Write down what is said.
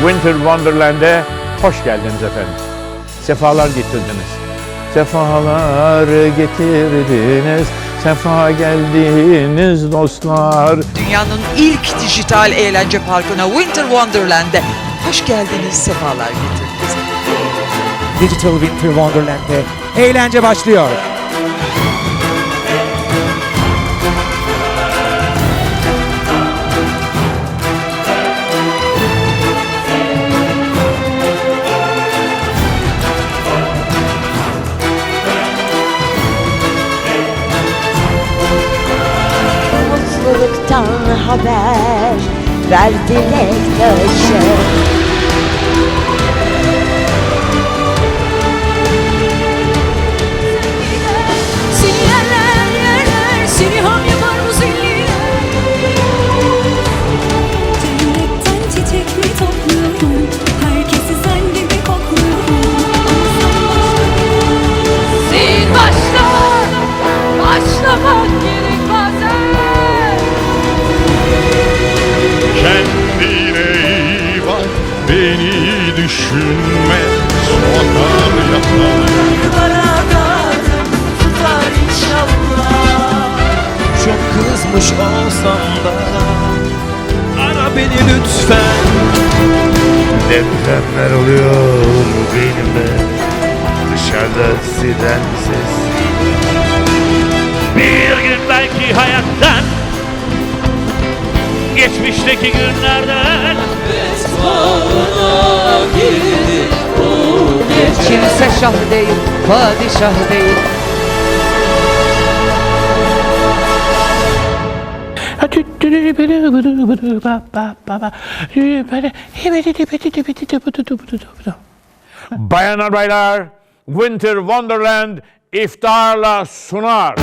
Winter Wonderland'e hoş geldiniz efendim. Sefalar getirdiniz. Sefalar getirdiniz. Sefa geldiniz dostlar. Dünyanın ilk dijital eğlence parkına Winter Wonderland'e hoş geldiniz, sefalar getirdiniz. Digital Winter Wonderland'de eğlence başlıyor. Haber ver dilek taşı Beni düşünme. Sokar yakalım Çok kızmış olsam da Ara beni lütfen. Depremler oluyor beynime Dışarıda sizden ses. Bir gün belki hayattan Geçmişteki günlerden. Kimse şah değil, padişah değil. Bayanlar baylar, Winter Wonderland iftarla sunar.